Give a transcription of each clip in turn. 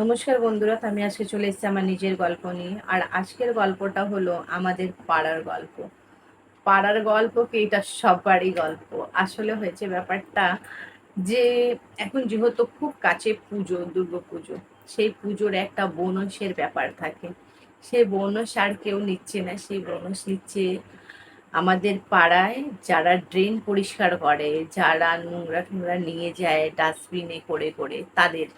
নমস্কার বন্ধুরা, আমি আজকে চলে এসেছি আমার নিজের গল্প নিয়ে। আর আজকের গল্পটা হলো আমাদের পাড়ার গল্প। পাড়ার গল্প কি? এটা সবারই গল্প। আসলে হয়েছে ব্যাপারটা যে, এখন যেহেতু খুব কাছে পুজো, দুর্গা পুজো, সেই পুজোর একটা বোনসের ব্যাপার থাকে। সেই বোনস আর কেউ নিচ্ছে না। সেই বোনস নিচ্ছে আমাদের পাড়ায় যারা ড্রেন পরিষ্কার করে, যারা নোংরা টোংরা নিয়ে যায়, ডাস্টবিনে করে করে, তাদের।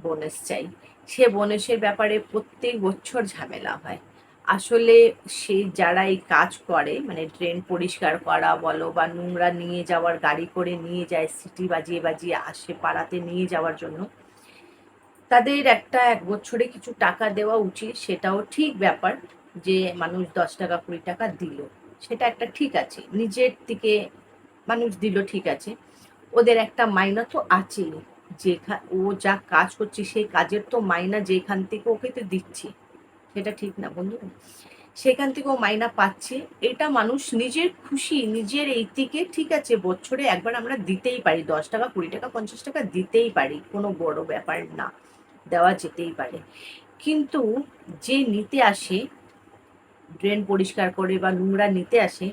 বোনাস চাই। সে বোনাসের ব্যাপারে প্রত্যেক বছর ঝামেলা হয়। আসলে সে যারা এই কাজ করে মানে ড্রেন পরিষ্কার করা বলো বা নোংরা নিয়ে যাওয়ার, গাড়ি করে নিয়ে যায়, সিটি বাজিয়ে বাজিয়ে আসে পাড়াতে নিয়ে যাওয়ার জন্য, তাদের একটা এক বছরে কিছু টাকা দেওয়া উচিত, সেটাও ঠিক ব্যাপার যে মানুষ দশ টাকা, কুড়ি টাকা দিল। সেটা একটা ঠিক আছে, নিজের থেকে মানুষ দিল ঠিক আছে। ওদের একটা মাইনা তো আছেই। যেখা, ও যা কাজ করছে সেই কাজের তো মাইনা যেখান থেকে ওকে তো দিচ্ছি। সেটা ঠিক না বন্ধু। সেখান থেকে ও মাইনা পাচ্ছে। এটা মানুষ নিজের খুশি, নিজের এই থেকে ঠিক আছে, বছরে একবার আমরা দিতেই পারি। দশ টাকা, কুড়ি টাকা, পঞ্চাশ টাকা দিতেই পারি। কোনো বড় ব্যাপার না। দেওয়া যেতেই পারে। কিন্তু যে নিতে আসে, ড্রেন পরিষ্কার করে বা নোংরা নিতে আসে,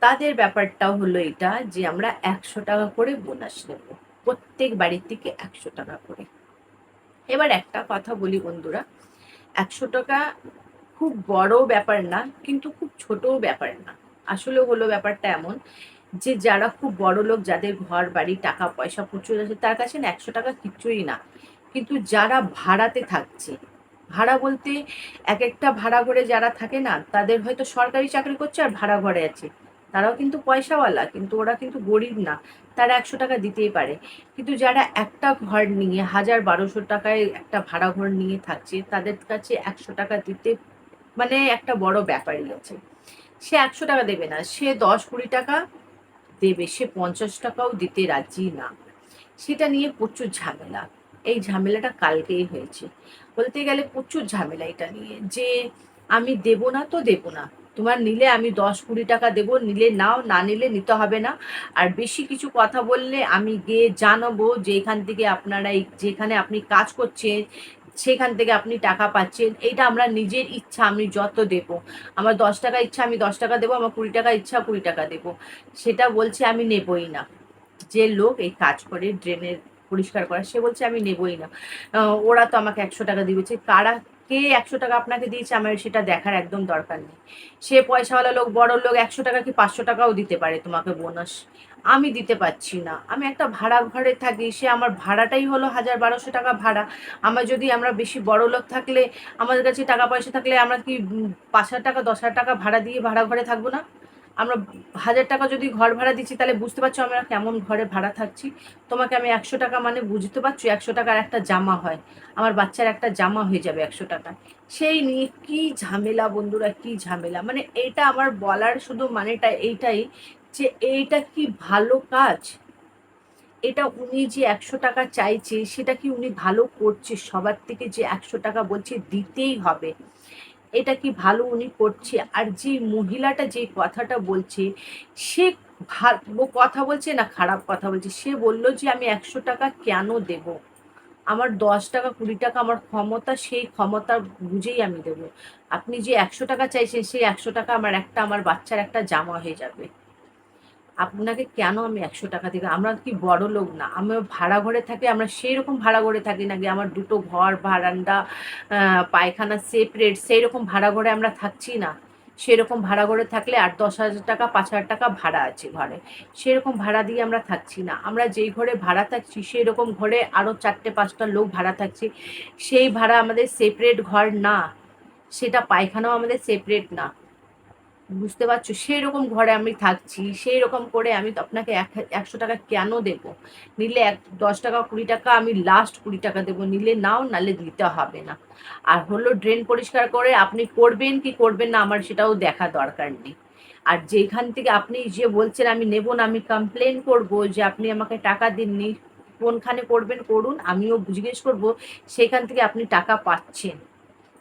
তাদের ব্যাপারটাও হলো এটা যে আমরা একশো টাকা করে বোনাস নেব। প্রত্যেক বাড়ির থেকে একশো টাকা করে। এবার একটা কথা বলি বন্ধুরা, একশো টাকা খুব বড় ব্যাপার না, কিন্তু খুব ছোটও ব্যাপার না। আসলে হলো ব্যাপারটা এমন যে, যারা খুব বড় লোক, যাদের ঘর, বাড়ি, টাকা, পয়সা প্রচুর আছে, তার কাছে না একশো টাকা কিছুই না। কিন্তু যারা ভাড়াতে থাকছে, ভাড়া বলতে এক একটা ভাড়া ঘরে যারা থাকে না, তাদের হয়তো সরকারি চাকরি করছে আর ভাড়া ঘরে আছে। তারাও কিন্তু পয়সাওয়ালা, কিন্তু ওরা কিন্তু গরিব না, তারা একশো টাকা দিতেই পারে। কিন্তু যারা একটা ঘর নিয়ে, হাজার বারোশো টাকায় একটা ভাড়া ঘর নিয়ে থাকছে, তাদের কাছে একশো টাকা দিতে মানে একটা বড় ব্যাপারই আছে। সে একশো টাকা দেবে না, সে দশ কুড়ি টাকা দেবে, সে পঞ্চাশ টাকাও দিতে রাজি না। সেটা নিয়ে প্রচুর ঝামেলা। এই ঝামেলাটা কালকেই হয়েছে। বলতে গেলে প্রচুর ঝামেলা এটা নিয়ে যে, আমি দেব না তো দেব না। তোমার নিলে আমি দশ কুড়ি টাকা দেবো, নিলে নাও, না নিলে নিতে হবে না। আর বেশি কিছু কথা বললে আমি গিয়ে জানাব যে এখান থেকে আপনারা এই যেখানে আপনি কাজ করছেন, সেখান থেকে আপনি টাকা পাচ্ছেন। এইটা আমরা নিজের ইচ্ছা, আমি যত দেব। আমার দশ টাকা ইচ্ছা, আমি দশ টাকা দেবো, আমার কুড়ি টাকা ইচ্ছা, কুড়ি টাকা দেবো। সেটা বলছে আমি নেবই না। যে লোক এই কাজ করে, ড্রেনের পরিষ্কার করা, সে বলছে আমি নেবই না। ওরা তো আমাকে একশো টাকা দিয়েছে। কারা কে একশো টাকা আপনাকে দিয়েছে আমার সেটা দেখার একদম দরকার নেই। সে পয়সাওয়ালা লোক, বড় লোক একশো টাকা কি পাঁচশো টাকাও দিতে পারে তোমাকে বোনাস আমি দিতে পারছি না। আমি একটা ভাড়া ঘরে থাকি, সে আমার ভাড়াটাই হলো হাজার বারোশো টাকা ভাড়া। আমার যদি আমরা বেশি বড় লোক থাকলে, আমাদের কাছে টাকা পয়সা থাকলে আমরা কি পাঁচ হাজার টাকা, দশ হাজার টাকা ভাড়া দিয়ে ভাড়া ঘরে থাকব না? আমরা হাজার টাকা যদি ঘর ভাড়া দিচ্ছি, তাহলে বুঝতে পারছ আমরা কেমন ঘরে ভাড়া থাকছি। তোমাকে আমি একশো টাকা মানে বুঝতে পারছ, একশো টাকার একটা জামা হয়। আমার বাচ্চার একটা জামা হয়ে যাবে একশো টাকা। সেই নিয়ে কি ঝামেলা বন্ধুরা, কি ঝামেলা? মানে এটা আমার বলার শুধু মানেটা এইটাই যে এইটা কি ভালো কাজ? এটা উনি যে একশো টাকা চাইছে, সেটা কি উনি ভালো করছে? সবার থেকে যে একশো টাকা বলছে, দিতেই হবে। এটা কি ভালো উনি করছে? আর যে মহিলাটা যে কথাটা বলছে, সে ভালো কথা বলছে না খারাপ কথা বলছে? সে বলল যে, আমি একশো টাকা কেন দেব? আমার দশ টাকা, কুড়ি টাকা, আমার ক্ষমতা, সেই ক্ষমতা বুঝেই আমি দেবো। আপনি যে একশো টাকা চাইছেন, সেই একশো টাকা আমার একটা, আমার বাচ্চার একটা জামা হয়ে যাবে। আপনাকে কেন আমি একশো টাকা দিব? আমরা কি বড় লোক না? আমরা ভাড়া ঘরে থাকি, আমরা সেই রকম ভাড়া ঘরে থাকি নাকি আমার দুটো ঘর ভাড়ান্ডা পায়খানা সেপারেট সেই রকম ভাড়া ঘরে আমরা থাকছি না। সেরকম ভাড়া ঘরে থাকলে আট দশ হাজার টাকা, পাঁচ হাজার টাকা ভাড়া আছে ঘরে। সেরকম ভাড়া দিয়ে আমরা থাকছি না। আমরা যেই ঘরে ভাড়া থাকছি সেই রকম ঘরে আরও চারটে, পাঁচটা লোক ভাড়া থাকছি। সেই ভাড়া আমাদের সেপারেট ঘর না। সেটা পায়খানাও আমাদের সেপারেট না। বুঝতে পারছ? সেই রকম ঘরে আমি থাকছি সেই রকম করে আমি তো আপনাকে একশো টাকা কেন দেব? নিলে এক, দশ টাকা, কুড়ি টাকা, আমি লাস্ট কুড়ি টাকা দেবো। নিলে নাও, নালে দিতে হবে না। আর হলো ড্রেন পরিষ্কার করে আপনি করবেন কি করবেন না, আমার সেটাও দেখা দরকার নেই। আর যেখান থেকে আপনি যে বলছেন, আমি নেব না, আমি কমপ্লেন করব যে আপনি আমাকে টাকা দিননি, কোনখানে করবেন করুন, আমিও জিজ্ঞেস করব, সেখান থেকে আপনি টাকা পাচ্ছেন।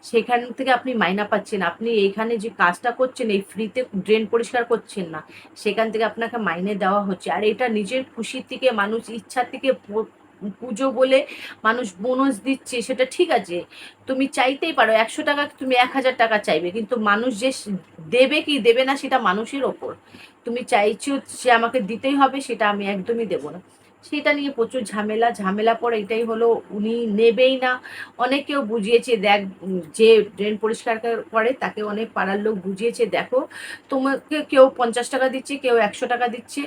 সেখান থেকে আপনি মাইনা পাচ্ছেন। আপনি এইখানে যে কাজটা করছেন, এই ফ্রিতে ড্রেন পরিষ্কার করছেন না, সেখান থেকে আপনাকে মাইনে দেওয়া হচ্ছে। আর এটা নিজের খুশির থেকে, মানুষ ইচ্ছার থেকে পুজো বলে মানুষ বোনাস দিচ্ছে, সেটা ঠিক আছে। তুমি চাইতেই পারো, একশো টাকা তুমি এক হাজার টাকা চাইবে, কিন্তু মানুষ যে দেবে কি দেবে না, সেটা মানুষের ওপর। তুমি চাইছো সে আমাকে দিতেই হবে, সেটা আমি একদমই দেবো না। সেটা নিয়ে প্রচুর ঝামেলা। ঝামেলা পরে এটাই হলো, উনি নেবেই না। অনেকেও বুঝিয়েছে, দেখ, যে ড্রেন পরিষ্কার করে তাকে অনেক পাড়ার লোক বুঝিয়েছে, দেখো। তোমাকে কেউ পঞ্চাশ টাকা দিচ্ছে, কেউ একশো টাকা দিচ্ছে।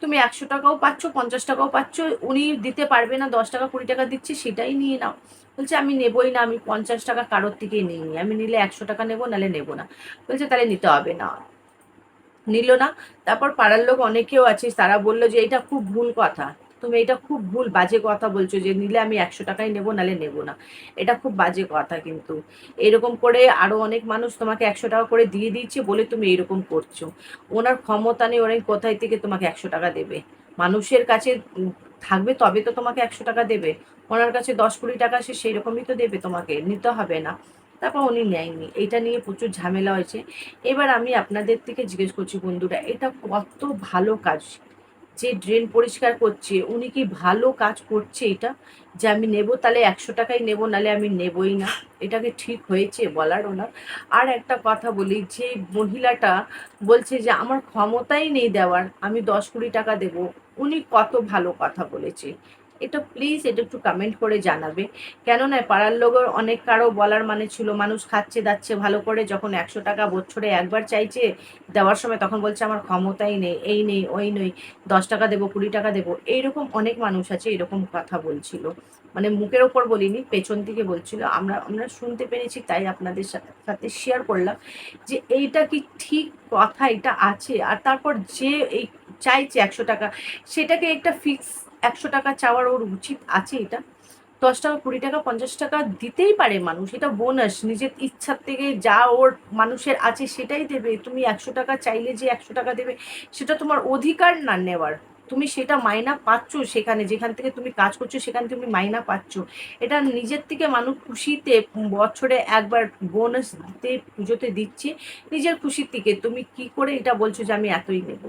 তুমি একশো টাকাও পাচ্ছ, পঞ্চাশ টাকাও পাচ্ছ। উনি দিতে পারবে না, দশ টাকা, কুড়ি টাকা দিচ্ছে, সেটাই নিয়ে নাও। বলছে, আমি নেবই না, আমি পঞ্চাশ টাকা কারোর থেকেই নিই আমি নিলে একশো টাকা নেব নাহলে নেব না। বলছে, তাহলে নিতে হবে না। নিল না। তারপর পাড়ার লোক অনেকেও আছে, তারা বলল যে, এটা খুব ভুল কথা। তুমি এটা খুব ভুল, বাজে কথা বলছো যে নিলে আমি একশো টাকাই নেব, নালে নেব না। এটা খুব বাজে কথা কিন্তু। এরকম করে আরও অনেক মানুষ তোমাকে একশো টাকা করে দিয়ে দিচ্ছে বলে তুমি এরকম করছ। ওনার ক্ষমতা নেই ওরা কোথায় থেকে তোমাকে একশো টাকা দেবে? মানুষের কাছে থাকবে তবে তো তোমাকে একশো টাকা দেবে। ওনার কাছে দশ কুড়ি টাকা সে সেই রকমই তো দেবে তোমাকে, নিতে হবে না। তারপর উনি নেয়নি। এটা নিয়ে প্রচুর ঝামেলা হয়েছে। এবার আমি আপনাদের থেকে জিজ্ঞেস করছি বন্ধুরা, এটা কত ভালো কাজ? যে ড্রেন পরিষ্কার করছে, উনি কি ভালো কাজ করছে এটা? যে আমি নেব তাহলে একশো টাকাই নেব নালে আমি নেবই না। এটাকে ঠিক হয়েছে বলার ওনার? আর একটা কথা বলি, যে মহিলাটা বলছে যে, আমার ক্ষমতাই নেই দেওয়ার, আমি দশ কুড়ি টাকা দেব। উনি কত ভালো কথা বলেছে। এটা প্লিজ এটা একটু কমেন্ট করে জানাবে। কেননা পাড়ার লোকের অনেক কারও বলার মানে ছিল, মানুষ খাচ্ছে দাচ্ছে ভালো করে যখন একশো টাকা বছরে একবার চাইছে, দেওয়ার সময় তখন বলছে আমার ক্ষমতাই নেই, এই নেই, ওই নেই, দশ টাকা দেবো, কুড়ি টাকা দেবো, এইরকম অনেক মানুষ আছে, এরকম কথা বলছিল। মানে মুখের ওপর বলিনি, পেছন থেকে বলছিল। আমরা আমরা শুনতে পেরেছি, তাই আপনাদের সাথে শেয়ার করলাম যে এইটা কি ঠিক কথা, এটা আছে। আর তারপর যে এই চাইছে একশো টাকা, সেটাকে একটা ফিক্স একশো টাকা চাওয়ার ওর উচিত আছে এটা। দশ টাকা, কুড়ি টাকা, পঞ্চাশ টাকা দিতেই পারে মানুষ, এটা বোনাস নিজের ইচ্ছার থেকে যা ওর মানুষের আছে সেটাই দেবে। তুমি একশো টাকা চাইলে যে একশো টাকা দেবে, সেটা তোমার অধিকার না নেওয়ার। তুমি সেটা মাইনা পাচ্ছ সেখানে, যেখান থেকে তুমি কাজ করছ সেখানে তুমি মাইনা পাচ্ছ। এটা নিজের থেকে মানুষ খুশিতে বছরে একবার বোনাস দিতে, পুজোতে দিচ্ছে। নিজের খুশির থেকে। তুমি কি করে এটা বলছো যে আমি এতই নেব?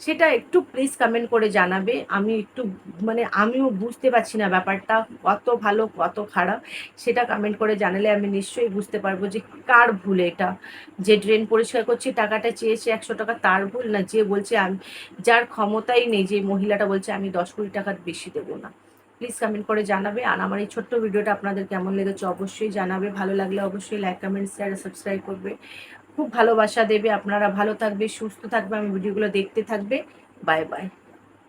সেটা একটু প্লিজ কমেন্ট করে জানাবে। আমি একটু মানে আমিও বুঝতে পারছি না ব্যাপারটা, কত ভালো, কত খারাপ, সেটা কমেন্ট করে জানালে আমি নিশ্চয়ই বুঝতে পারব যে কার ভুল এটা। যে ড্রেন পরিষ্কার করছি, টাকাটা চেয়েছে, একশো টাকা তার ভুল না, যে বলছে আমি, যার ক্ষমতাই নেই, যে মহিলাটা বলছে আমি দশ কোটি টাকার বেশি দেবো না। প্লিজ কমেন্ট করে জানাবে। আর আমার এই ছোট্ট ভিডিওটা আপনাদের কেমন লেগেছে অবশ্যই জানাবে। ভালো লাগলে অবশ্যই লাইক কমেন্ট শেয়ার সাবস্ক্রাইব করবে। খুব ভালোবাসা দেবে আপনারা ভালো থাকবে সুস্থ থাকবে আমি ভিডিওগুলো দেখতে থাকবে। Bye bye.